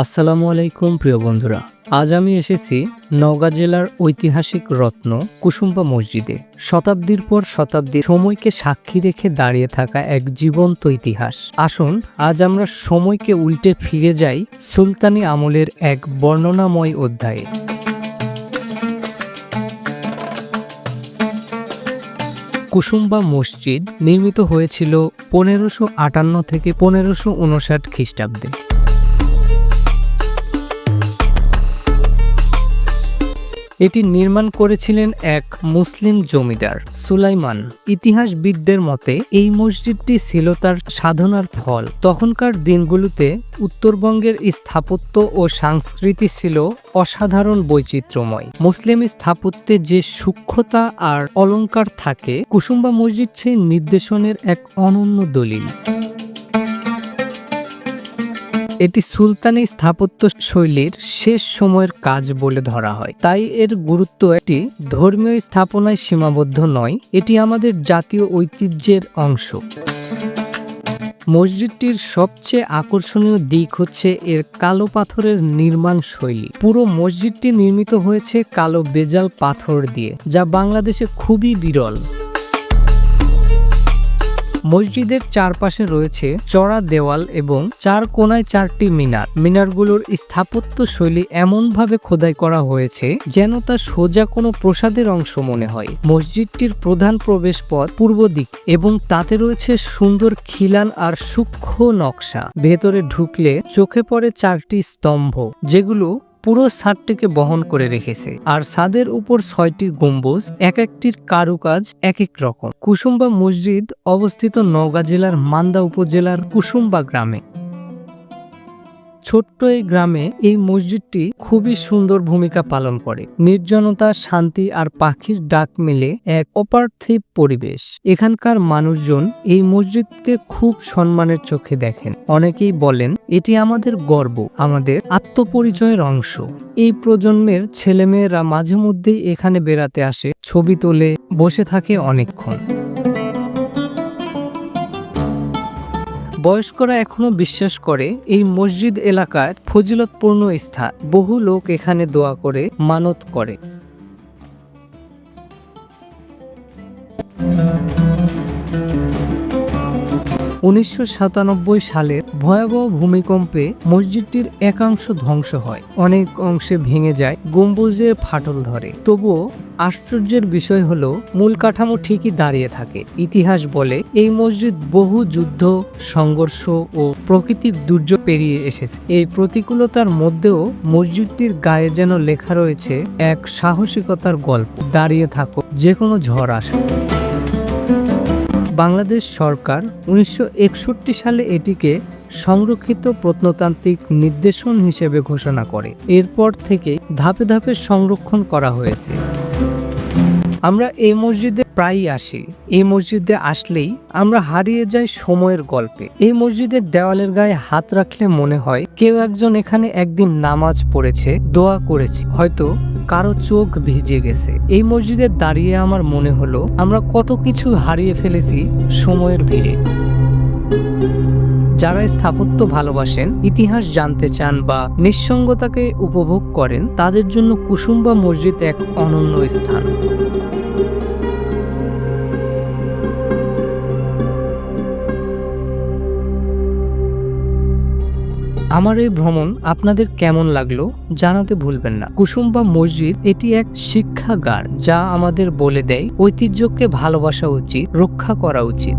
আসসালামু আলাইকুম, প্রিয় বন্ধুরা। আজ আমি এসেছি নওগাঁ জেলার ঐতিহাসিক রত্ন কুসুম্বা মসজিদে। শতাব্দীর পর শতাব্দী সময়কে সাক্ষী রেখে দাঁড়িয়ে থাকা এক জীবন্ত ইতিহাস। আসুন, আজ আমরা সময়কে উল্টে ফিরে যাই সুলতানি আমলের এক বর্ণনাময় অধ্যায়ে। কুসুম্বা মসজিদ নির্মিত হয়েছিল পনেরোশো আটান্ন থেকে পনেরোশো উনষাট খ্রিস্টাব্দে। এটি নির্মাণ করেছিলেন এক মুসলিম জমিদার, সুলাইমান। ইতিহাসবিদদের মতে, এই মসজিদটি ছিল তার সাধনার ফল। তখনকার দিনগুলোতে উত্তরবঙ্গের স্থাপত্য ও সংস্কৃতি ছিল অসাধারণ বৈচিত্র্যময়। মুসলিম স্থাপত্যে যে সূক্ষ্মতা আর অলঙ্কার থাকে, কুসুম্বা মসজিদ সেই নির্দেশনের এক অনন্য দলিল। এটি সুলতানি স্থাপত্য শৈলীর শেষ সময়ের কাজ বলে ধরা হয়। তাই এর গুরুত্ব একটি ধর্মীয় স্থাপনায় সীমাবদ্ধ নয়, এটি আমাদের জাতীয় ঐতিহ্যের অংশ। মসজিদটির সবচেয়ে আকর্ষণীয় দিক হচ্ছে এর কালো পাথরের নির্মাণ শৈলী। পুরো মসজিদটি নির্মিত হয়েছে কালো বেজাল পাথর দিয়ে, যা বাংলাদেশে খুবই বিরল। মসজিদের চারপাশে রয়েছে চড়া দেওয়াল এবং চার কোনায় চারটি মিনার। মিনারগুলোর স্থাপত্য শৈলী এমনভাবে খোদাই করা হয়েছে যেন তা সোজা কোনো প্রসাদের অংশ মনে হয়। মসজিদটির প্রধান প্রবেশ পথ পূর্ব দিক এবং তাতে রয়েছে সুন্দর খিলান আর সূক্ষ্ম নকশা। ভেতরে ঢুকলে চোখে পড়ে চারটি স্তম্ভ, যেগুলো পুরো ছাদটিকে বহন করে রেখেছে। আর ছাদের উপর ছয়টি গম্বুজ, এক একটির কারুকাজ, এক এক রকম। কুসুম্বা মসজিদ অবস্থিত নওগাঁ জেলার মান্দা উপজেলার কুসুম্বা গ্রামে। ছোট্ট এই গ্রামে এই মসজিদটি খুবই সুন্দর ভূমিকা পালন করে। নির্জনতা, শান্তি আর পাখির ডাক মিলে এক অপার্থিব পরিবেশ। এখানকার মানুষজন এই মসজিদকে খুব সম্মানের চোখে দেখেন। অনেকেই বলেন, এটি আমাদের গর্ব, আমাদের আত্মপরিচয়ের অংশ। এই প্রজন্মের ছেলেমেয়েরা মাঝে মধ্যেই এখানে বেড়াতে আসে, ছবি তোলে, বসে থাকে অনেকক্ষণ। বয়স্করা এখনও বিশ্বাস করে এই মসজিদ এলাকার ফজিলতপূর্ণ স্থান। বহু লোক এখানে দোয়া করে, মানত করে। উনিশশো সালের ভয়াবহ ভূমিকম্পে মসজিদটির একাংশ ধ্বংস হয়। অনেক অংশে ভেঙে যায়, গম্বুজে ফাটল ধরে। তবুও আশ্চর্যের বিষয় হলো, মূল কাঠামো ঠিকই দাঁড়িয়ে থাকে। ইতিহাস বলে, এই মসজিদ বহু যুদ্ধ, সংঘর্ষ ও প্রকৃতির দুর্যোগ পেরিয়ে এসেছে। এই প্রতিকূলতার মধ্যেও মসজিদটির গায়ে যেন লেখা রয়েছে, এক সাহসিকতার গল্প। দাঁড়িয়ে থাকো যে কোনো ঝড় আসুক। বাংলাদেশ সরকার উনিশশো একষট্টি সালে এটিকে সংরক্ষিত প্রত্নতান্ত্রিক নির্দেশন হিসেবে ঘোষণা করে। এরপর থেকে ধাপে ধাপে সংরক্ষণ করা হয়েছে। আমরা এই মসজিদে প্রায়ই আসি। এই মসজিদে আসলেই আমরা হারিয়ে যাই সময়ের গল্পে। এই মসজিদের দেওয়ালের গায়ে হাত রাখলে মনে হয় কেউ একজন এখানে একদিন নামাজ পড়েছে, দোয়া করেছে। হয়তো কারও চোখ ভিজে গেছে। এই মসজিদে দাঁড়িয়ে আমার মনে হলো, আমরা কত কিছু হারিয়ে ফেলেছি সময়ের ভিড়ে। যারা স্থাপত্য ভালোবাসেন, ইতিহাস জানতে চান বা নিঃসঙ্গতাকে উপভোগ করেন, তাদের জন্য কুসুম্বা মসজিদ এক অনন্য স্থান। আমার এই ভ্রমণ আপনাদের কেমন লাগল জানাতে ভুলবেন না। কুসুম্বা মসজিদ এটি এক শিক্ষাগার যা আমাদের বলে দেয় ঐতিহ্যকে ভালোবাসা উচিত, রক্ষা করা উচিত।